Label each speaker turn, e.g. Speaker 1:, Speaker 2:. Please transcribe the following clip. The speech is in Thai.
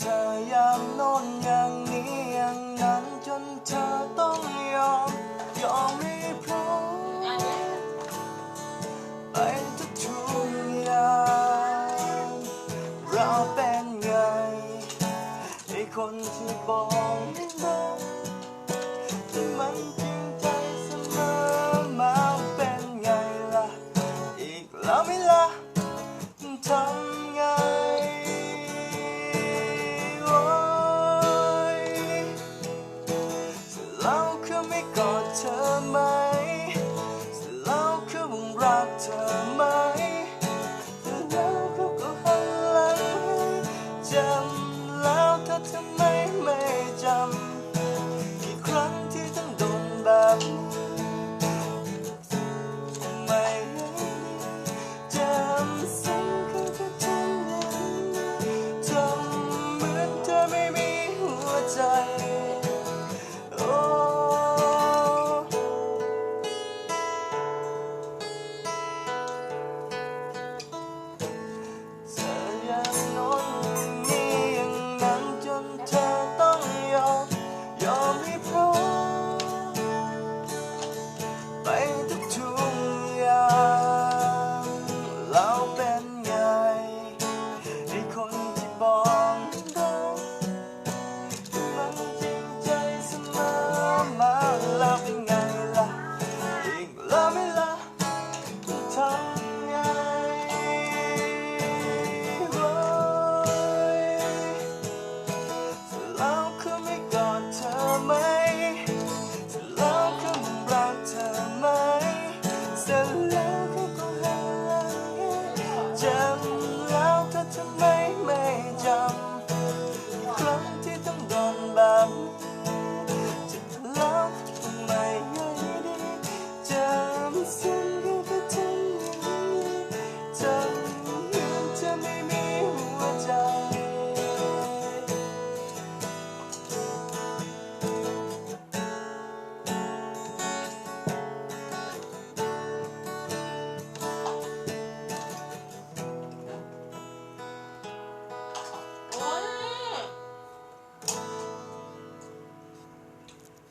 Speaker 1: เธอยามโน้นอย่างนี้อย่างนั้นจนเธอต้องยอม ยอมให้พร้อมไปทุกๆอย่างเราเป็นไงไอ้คนที่บอกรักที่มันจริง words to me.